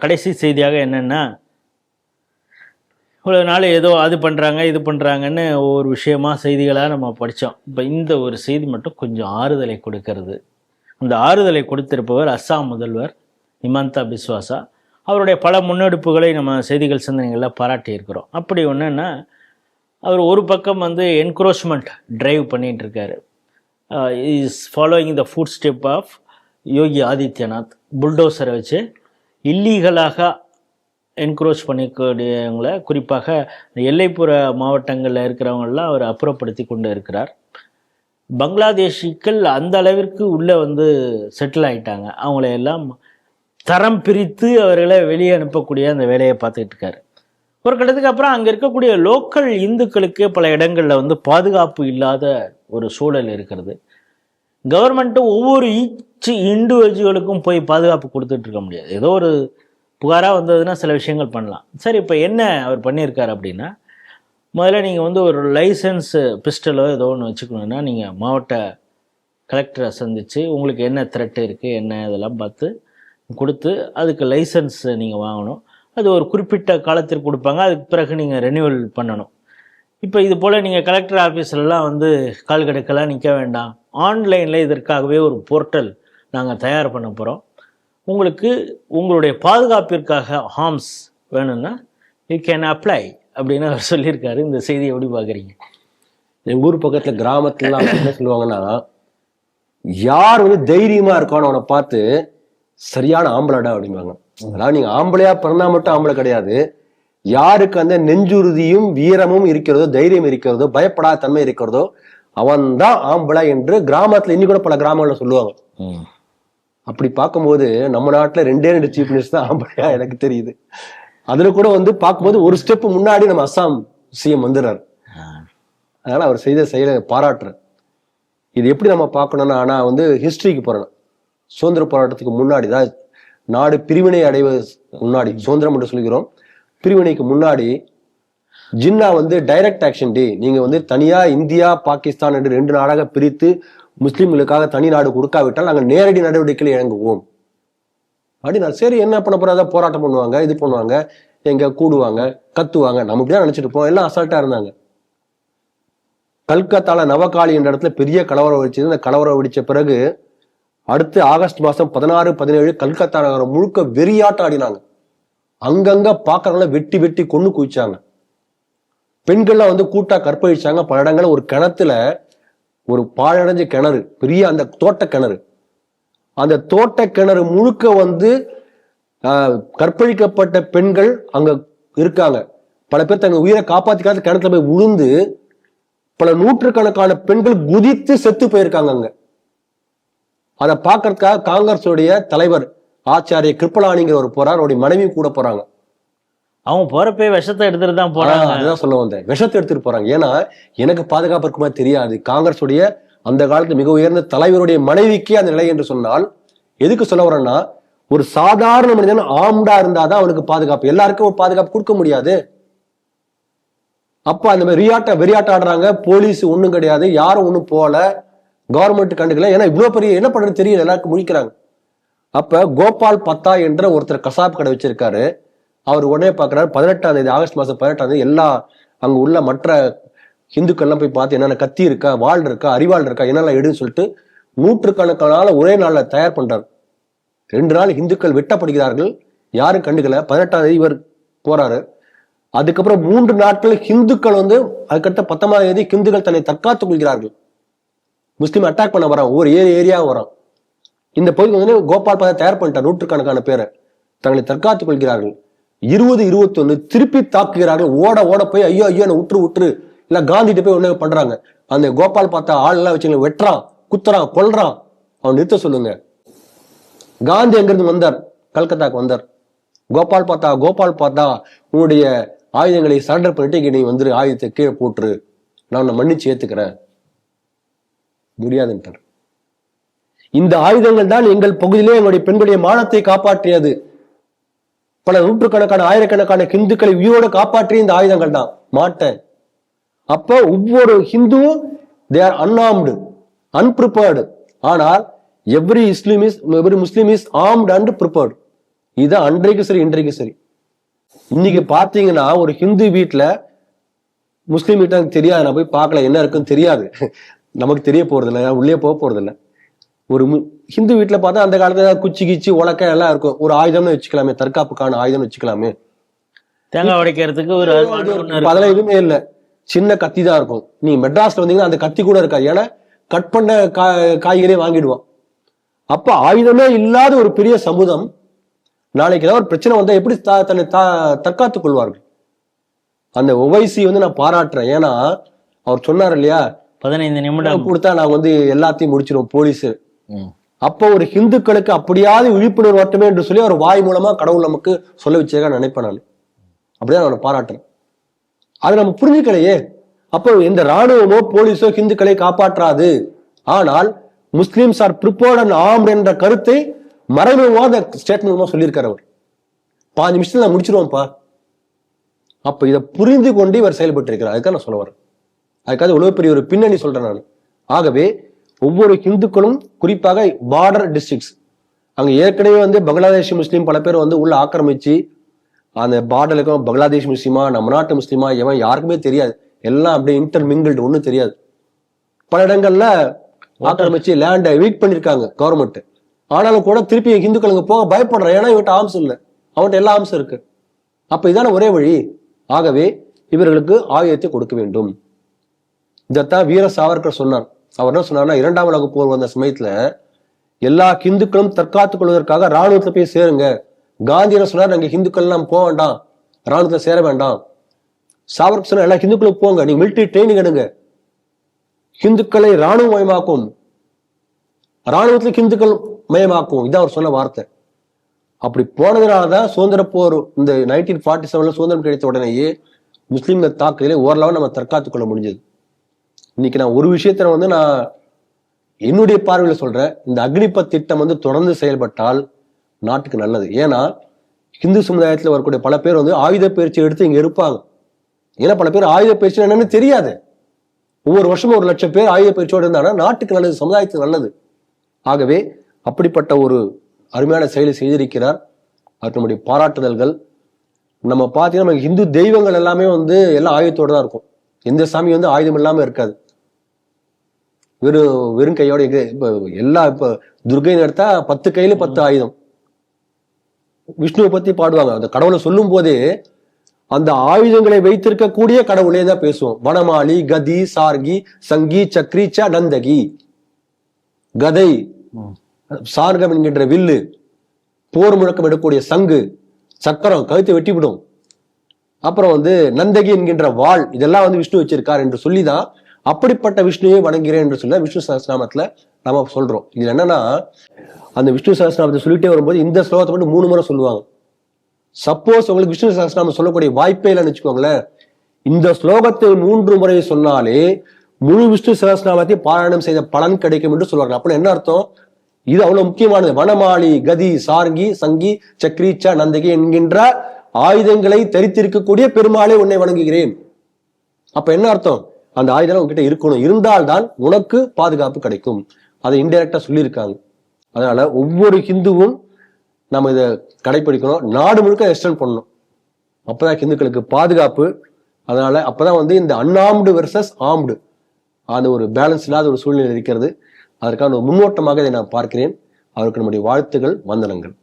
கடைசி செய்தியாக என்னென்னா இவ்வளோ நாள் ஏதோ அது பண்ணுறாங்க இது பண்ணுறாங்கன்னு ஒவ்வொரு விஷயமா செய்திகளாக நம்ம படித்தோம் இப்போ இந்த ஒரு செய்தி மட்டும் கொஞ்சம் ஆறுதலை கொடுக்கறது. அந்த ஆறுதலை கொடுத்திருப்பவர் அஸ்ஸாம் முதல்வர் ஹிமந்தா பிஸ்வாசா. அவருடைய பல முன்னெடுப்புகளை நம்ம செய்திகள் சிந்தனைகளில் பாராட்டியிருக்கிறோம். அப்படி ஒன்றுன்னா அவர் ஒரு பக்கம் வந்து என்க்ரோச்மெண்ட் டிரைவ் பண்ணிகிட்டு இருக்காரு is following the footstep of Yogi Adityanath. புல்டோசரை வச்சு இல்லீகலாக என்க்ரோச் பண்ணிக்கூடியவங்களை குறிப்பாக எல்லைப்புற மாவட்டங்களில் இருக்கிறவங்களெலாம் அவர் அப்புறப்படுத்தி கொண்டு இருக்கிறார். பங்களாதேஷிக்கள் அந்த அளவிற்கு உள்ளே வந்து செட்டில் ஆகிட்டாங்க அவங்கள எல்லாம் தரம் பிரித்து அவர்களை வெளியே அனுப்பக்கூடிய அந்த வேலையை பார்த்துக்கிட்டு இருக்காரு. ஒரு கட்டத்துக்கு அப்புறம் அங்கே இருக்கக்கூடிய லோக்கல் இந்துக்களுக்கு பல இடங்களில் வந்து பாதுகாப்பு இல்லாத ஒரு சூழல் இருக்கிறது. கவர்மெண்ட்டும் ஒவ்வொரு ஈச் இண்டிவிஜுவலுக்கும் போய் பாதுகாப்பு கொடுத்துட்டு இருக்க முடியாது. ஏதோ ஒரு புகாராக வந்ததுன்னா சில விஷயங்கள் பண்ணலாம். சரி இப்போ என்ன அவர் பண்ணியிருக்கார் அப்படின்னா முதல்ல நீங்கள் வந்து ஒரு லைசன்ஸு பிஸ்டலோ ஏதோ ஒன்று வச்சுக்கணுன்னா நீங்கள் மாவட்ட கலெக்டரை சந்தித்து உங்களுக்கு என்ன த்ரெட்டு இருக்குது என்ன இதெல்லாம் பார்த்து கொடுத்து அதுக்கு லைசன்ஸ் நீங்கள் வாங்கணும். அது ஒரு குறிப்பிட்ட காலத்திற்கு கொடுப்பாங்க. அதுக்கு பிறகு நீங்கள் ரெனியூவல் பண்ணணும். இப்போ இது போல் நீங்கள் கலெக்டர் ஆஃபீஸ்லலாம் வந்து கால் கடுக்கெல்லாம் நிற்க வேண்டாம். ஆன்லைனில் இதற்காகவே ஒரு போர்ட்டல் நாங்கள் தயார் பண்ண போகிறோம் உங்களுக்கு உங்களுடைய பாதுகாப்பிற்காக ஹார்ம்ஸ் வேணும்னா யூ கேன் அப்ளை அப்படின்னு அவர் சொல்லியிருக்காரு. இந்த செய்தியை எப்படி பார்க்குறீங்க? எங்க ஊர் பக்கத்துல கிராமத்துல என்ன சொல்லுவாங்கன்னா யார் வந்து தைரியமா இருக்கானோ அவனை பார்த்து சரியான ஆம்பளடா அப்படிம்பாங்க. அதாவது நீங்க ஆம்பளையா பிறந்தா மட்டும் ஆம்பளை கிடையாது. யாருக்கு அந்த நெஞ்சுறுதியும் வீரமும் இருக்கிறதோ தைரியம் இருக்கிறதோ பயப்படாத தன்மை இருக்கிறதோ அவன் தான் ஆம்பளை என்று கிராமத்துல இன்னி கூட பல கிராமங்கள்ல சொல்லுவாங்க. அப்படி பார்க்கும்போது நம்ம நாட்டுல ரெண்டே ரெண்டு சீஃப் மினிஸ்டர் தான் ஆம்பளையா எனக்கு தெரியுது. அதுல கூட வந்து பார்க்கும்போது ஒரு ஸ்டெப் முன்னாடி நம்ம அஸ்ஸாம் சிஎம் வந்துடுறாரு. அதனால அவர் செய்த செயலை பாராட்டுறேன். இது எப்படி நம்ம பார்க்கணும்னா ஆனா வந்து ஹிஸ்டரிக்கு போறேன். சுதந்திர போராட்டத்துக்கு முன்னாடி தான் நாடு பிரிவினை அடைவது முன்னாடி சுதந்திரம் என்று சொல்கிறோம். பிரிவினைக்கு முன்னாடி ஜின்னா வந்து டைரக்ட் ஆக்ஷன் டே நீங்க வந்து தனியா இந்தியா பாகிஸ்தான் என்று ரெண்டு நாடாக பிரித்து முஸ்லீம்களுக்காக தனி நாடு கொடுக்காவிட்டால் நாங்கள் நேரடி நடவடிக்கையில் இறங்குவோம் அப்படின்னா சரி என்ன பண்ண போறாத போராட்டம் பண்ணுவாங்க இது பண்ணுவாங்க எங்க கூடுவாங்க கத்துவாங்க. நம்ம இப்படிதான் நினைச்சிட்டு போவோம் எல்லாம் அசால்ட்டா இருந்தாங்க. கல்கத்தால நவகாளி என்ற இடத்துல பெரிய கலவரம் வெடிச்சது அந்த கலவரம் வெடிச்ச பிறகு அடுத்து ஆகஸ்ட் மாசம் பதினாறு பதினேழு கல்கத்தா நகரம் முழுக்க வெறியாட்டம் ஆடினாங்க. அங்கங்க பாக்குறவங்கள வெட்டி வெட்டி கொண்டு குவிச்சாங்க. பெண்கள்லாம் வந்து கூட்டா கற்பழிச்சாங்க. பல இடங்கள்ல ஒரு கிணத்துல ஒரு பாழடைஞ்ச கிணறு பெரிய அந்த தோட்ட கிணறு. அந்த தோட்ட கிணறு முழுக்க வந்து கற்பழிக்கப்பட்ட பெண்கள் அங்க இருக்காங்க. பல பேர் தங்க உயிரை காப்பாத்திக்காத கிணத்துல போய் விழுந்து பல நூற்றுக்கணக்கான பெண்கள் குதித்து செத்து போயிருக்காங்க அங்க. அதை பார்க்கறதுக்காக காங்கிரஸுடைய தலைவர் ஆச்சாரிய கிருப்பலானிங்கிற ஒரு போறார் அவருடைய மனைவி கூட போறாங்க. அவங்க போறப்பே விஷத்தை எடுத்துட்டு தான் போறாங்க. அதுதான் சொல்ல வந்தேன். விஷத்தை எடுத்துட்டு போறாங்க. ஏன்னா எனக்கு பாதுகாப்பு இருக்குமா தெரியாது. காங்கிரஸுடைய அந்த காலத்து மிக உயர்ந்த தலைவருடைய மனைவிக்கே அந்த நிலை என்று சொன்னால் எதுக்கு சொல்ல வரேன்னா ஒரு சாதாரண மனிதன் ஆம்டா இருந்தாதான் அவனுக்கு பாதுகாப்பு. எல்லாருக்கும் ஒரு பாதுகாப்பு கொடுக்க முடியாது. அப்ப அந்த மாதிரி ரியாட்ட வெறியாட்டம் ஆடுறாங்க. போலீஸ் ஒண்ணும் கிடையாது. யாரும் ஒண்ணும் போல கவர்மெண்ட் கண்டுக்கல. ஏன்னா இவ்வளவு பெரிய என்ன பண்றது தெரியல. எல்லாருக்கும் முடிக்கிறாங்க அப்ப கோபால் பத்தா என்ற ஒருத்தர் கசாப் கடை வச்சிருக்காரு. அவர் உடனே பார்க்குறாரு பதினெட்டாம் தேதி ஆகஸ்ட் மாதம் பதினெட்டாம் தேதி எல்லா அங்கே உள்ள மற்ற இந்துக்கள்லாம் போய் பார்த்து என்னென்ன கத்தி இருக்கா வால் இருக்கா அறிவாள் இருக்கா என்னெல்லாம் எடுன்னு சொல்லிட்டு நூற்றுக்கணக்கான ஒரே நாளில் தயார் பண்ணுறார் ரெண்டு நாள் இந்துக்கள் வெட்டப்படுகிறார்கள். யாரும் கண்டுக்கல. பதினெட்டாம் தேதி இவர் போறாரு. அதுக்கப்புறம் மூன்று நாட்கள் ஹிந்துக்கள் வந்து அதுக்கடுத்த பத்தொன்பதாம் தேதி ஹிந்துக்கள் தன்னை தற்காத்துக் கொள்கிறார்கள். முஸ்லீம் அட்டாக் பண்ண வரான். ஒவ்வொரு ஏரி ஏரியாவும் வரான். இந்த பகுதி வந்து கோபால் பாதை தயார் பண்ணிட்டார் நூற்றுக்கணக்கான பேரை. தங்களை தற்காத்துக் கொள்கிறார்கள். இருபது இருபத்தொன்னு திருப்பி தாக்குகிறார்கள். ஓட ஓட போய் ஐயோ ஐயோ என்ன விட்டுரு விட்டுரு இல்ல காந்திகிட்ட போய் ஒண்ணு பண்றாங்க அந்த கோபால் பார்த்தா ஆள் எல்லாம் வச்சு வெட்டுறான் குத்துறான் கொல்றான். அவன் நிறுத்த சொல்லுங்க. காந்தி எங்கிருந்து வந்தார்? கல்கத்தாக்கு வந்தார். கோபால் பார்த்தா கோபால் பார்த்தா உன்னுடைய ஆயுதங்களை சரண்டர் பண்ணிட்டு இங்க நீ வந்துரு ஆயுதத்தை கீழே போட்டுரு. நான் உன்னை மன்னிச்சு ஏத்துக்கிறேன். முடியாதுன்ட்டார். இந்த ஆயுதங்கள் தான் எங்கள் பகுதியிலே எங்களுடைய பெண்களுடைய மானத்தை காப்பாற்றியது. பல நூற்றுக்கணக்கான ஆயிரக்கணக்கான ஹிந்துக்களை உயிரோடு காப்பாற்றிய இந்த ஆயுதங்கள் தான். மாட்டேன். அப்ப ஒவ்வொரு ஹிந்துவும் தே ஆர் அன்ஆர்ம்டு அன்பிரிப்பேர்டு ஆனால் every Muslim is every Muslim is armed and prepared இது அன்றைக்கு சரி இன்றைக்கு சரி. இன்னைக்கு பார்த்தீங்கன்னா ஒரு ஹிந்து வீட்டில் முஸ்லீம் வீட்டில் தெரியாது. நான் போய் பார்க்கல என்ன இருக்குன்னு தெரியாது. நமக்கு தெரிய போறது உள்ளே போக போறதில்லை. ஒரு ஹிந்து வீட்டுல பார்த்தா அந்த காலத்துல குச்சி கிச்சி உலக்க எல்லாம் இருக்கும். ஒரு ஆயுதம்னு வச்சுக்கலாமே தற்காப்புக்கான ஆயுதம்னு வச்சுக்கலாமே. தேங்காய் உடைக்கிறதுக்கு ஒரு. அதெல்லாம் எதுவுமே இல்ல. சின்ன கத்தி தான் இருக்கும். நீ மெட்ராஸ்ல வந்தீங்கன்னா அந்த கத்தி கூட இருக்காது. ஏன்னா கட் பண்ண கா காய்கறியே வாங்கிடுவான். அப்ப ஆயுதமே இல்லாத ஒரு பெரிய சமூகம் நாளைக்கு ஏதாவது ஒரு பிரச்சனை வந்தா எப்படி தன்னை தற்காத்துக் கொள்வார்கள்? அந்த ஒவைசி வந்து நான் பாராட்டுறேன். ஏன்னா அவர் சொன்னார் இல்லையா? பதினைந்து நிமிடம். கொடுத்தா நாங்க வந்து எல்லாத்தையும் முடிச்சிருவோம் போலீஸ். அப்போ ஒரு ஹிந்துக்களுக்கு அப்படியாவது விழிப்புணர்வு வரட்டுமே என்று சொல்லி அவர் வாய் மூலமா கடவுள் நமக்கு சொல்ல வச்சதாக நினைப்பேன் நான். அப்படிதான் அவனை பாராட்டுறேன். அதை நம்ம புரிஞ்சுக்கலையே. அப்போ இந்த ராணுவமோ போலீஸோ ஹிந்துக்களை காப்பாற்றாது. ஆனால் முஸ்லிம்ஸ் ஆர் ப்ரிப்பேர்ட் அண்ட் ஆம் என்ற கருத்தை மறைமுகமாக அந்த ஸ்டேட்மெண்ட் மூலமா சொல்லியிருக்காரு அவர். பாஞ்சு நிமிஷத்துல நான் முடிச்சிருவோம்ப்பா. அப்ப இதை புரிந்து கொண்டு இவர் செயல்பட்டு இருக்கிறார் அதுக்காக நான் சொல்ல வரேன். அதுக்காக இவ்வளவு பெரிய ஒரு பின்னணி சொல்றேன் நான். ஆகவே ஒவ்வொரு ஹிந்துக்களும் குறிப்பாக பார்டர் டிஸ்ட்ரிக்ட்ஸ் அங்கே ஏற்கனவே வந்து பங்களாதேஷ் முஸ்லீம் பல பேர் வந்து உள்ள ஆக்கிரமிச்சு அந்த பார்டருக்கும் பங்களாதேஷ் முஸ்லீமா நம்ம நாட்டு முஸ்லீமா எவன் யாருக்குமே தெரியாது. எல்லாம் அப்படியே இன்டர் மிங்கிள்டு ஒன்றும் தெரியாது. பல இடங்கள்ல ஆக்கிரமிச்சு லேண்டை வீட் பண்ணியிருக்காங்க கவர்மெண்ட் ஆனாலும் கூட திருப்பி ஹிந்துக்கள் அங்கே போக பயப்படுறான் ஏன்னா இவன்ட்ட ஆம்ஸ் இல்லை. அவன்கிட்ட எல்லா ஆம்ஸ் இருக்கு. அப்ப இதான ஒரே வழி. ஆகவே இவர்களுக்கு ஆயுதத்தை கொடுக்க வேண்டும். இதைத்தான் வீர சாவர்கர் சொன்னார். அவர் என்ன சொன்னார்னா இரண்டாம் உலக போர் வந்த சமயத்துல எல்லா ஹிந்துக்களும் தற்காத்துக் கொள்வதற்காக ராணுவத்துல போய் சேருங்க. காந்தி என்ன சொன்னார் நாங்க ஹிந்துக்கள் எல்லாம் போக வேண்டாம். ராணுவத்துல சேர வேண்டாம். சாவர்க் சொன்னார் எல்லா ஹிந்துக்களும் போங்க நீங்க மிலிட்டரி ட்ரைனிங் எடுங்க. ஹிந்துக்களை ராணுவ மயமாக்கும். ராணுவத்துல ஹிந்துக்கள் மயமாக்கும். இதான் அவர் சொன்ன வார்த்தை. அப்படி போனதுனாலதான் சுதந்திர போர் இந்த நைன்டீன் ஃபார்ட்டி செவன்ல சுதந்திரம் கிடைத்த உடனேயே முஸ்லீம்கள் தாக்குதலை ஓரளவு நம்ம தற்காத்துக் கொள்ள முடிஞ்சது. இன்னைக்கு நான் ஒரு விஷயத்துல வந்து நான் என்னுடைய பார்வையில் சொல்றேன் இந்த அக்னிபத் திட்டம் வந்து தொடர்ந்து செயல்பட்டால் நாட்டுக்கு நல்லது. ஏன்னா இந்து சமுதாயத்தில் வரக்கூடிய பல பேர் வந்து ஆயுத பயிற்சி எடுத்து இங்கே இருப்பாங்க. ஏன்னா பல பேர் ஆயுத பயிற்சி என்னன்னு தெரியாது. ஒவ்வொரு வருஷமும் ஒரு லட்சம் பேர் ஆயுத பயிற்சியோடு இருந்தாங்கன்னா நாட்டுக்கு நல்லது சமுதாயத்துக்கு நல்லது. ஆகவே அப்படிப்பட்ட ஒரு அருமையான செயலை செய்திருக்கிறார். அதுக்கு நம்முடைய பாராட்டுதல்கள். நம்ம பார்த்தீங்கன்னா நம்ம இந்து தெய்வங்கள் எல்லாமே வந்து எல்லாம் ஆயுதத்தோடு தான் இருக்கும். எந்த சாமி வந்து ஆயுதம் இல்லாமல் இருக்காது. வெறும் வெறும் கையோட எங்க இப்ப எல்லா இப்ப துர்கைன்னு எடுத்தா பத்து கையில பத்து ஆயுதம். விஷ்ணுவை பத்தி பாடுவாங்க. அந்த கடவுளை சொல்லும் போதே அந்த ஆயுதங்களை வைத்திருக்கக்கூடிய கடவுளே தான் பேசுவோம். வனமாலி கதி சார்கி சங்கி சக்ரீச்ச நந்தகி. கதை. சார்கம் என்கின்ற வில்லு போர் முழக்கம் எடுக்கக்கூடிய சங்கு சக்கரம் கழுத்தை வெட்டிவிடும். அப்புறம் வந்து நந்தகி என்கின்ற வாள் இதெல்லாம் வந்து விஷ்ணு வச்சிருக்கார் என்று சொல்லிதான் அப்படிப்பட்ட விஷ்ணுவை வணங்குகிறேன் என்று சொல்ல விஷ்ணு சஹஸ்ரநாமத்துல நம்ம சொல்றோம். இதுல என்னன்னா அந்த விஷ்ணு சஹஸ்ரநாமத்தை சொல்லிட்டே வரும்போது இந்த ஸ்லோகத்தை மட்டும் மூணு முறை சொல்லுவாங்க. சப்போஸ் உங்களுக்கு விஷ்ணு சஹஸ்ரநாமம் சொல்லக்கூடிய வாய்ப்பே இல்லைன்னு வச்சுக்கோங்களேன். இந்த ஸ்லோகத்தை மூன்று முறை சொன்னாலே முழு விஷ்ணு சஹஸ்ரநாமத்தை பாராயணம் செய்த பலன் கிடைக்கும் என்று சொல்லுவாங்க அப்ப என்ன அர்த்தம்? இது அவ்வளவு முக்கியமானது. வனமாளி கதி சார்கி சங்கி சக்ரீச்சா நந்தகி என்கின்ற ஆயுதங்களை தரித்திருக்கக்கூடிய பெருமாளே உன்னை வணங்குகிறேன். அப்ப என்ன அர்த்தம்? அந்த ஆயுதம் உங்ககிட்ட இருக்கணும். இருந்தால்தான் உனக்கு பாதுகாப்பு கிடைக்கும். அதை இன்டெரக்டா சொல்லியிருக்காங்க. அதனால ஒவ்வொரு ஹிந்துவும் நம்ம இதை கடைபிடிக்கணும் நாடு முழுக்க எக்ஸ்டெண்ட் பண்ணணும். அப்பதான் ஹிந்துக்களுக்கு பாதுகாப்பு. அதனால அப்பதான் வந்து இந்த அன்ஆம்டு வெர்சஸ் ஆம்டு அந்த ஒரு பேலன்ஸ் இல்லாத ஒரு சூழ்நிலை இருக்கிறது. அதற்கான ஒரு முன்னோட்டமாக இதை நான் பார்க்கிறேன். அவருக்கு நம்முடைய வாழ்த்துகள் வந்தனங்கள்.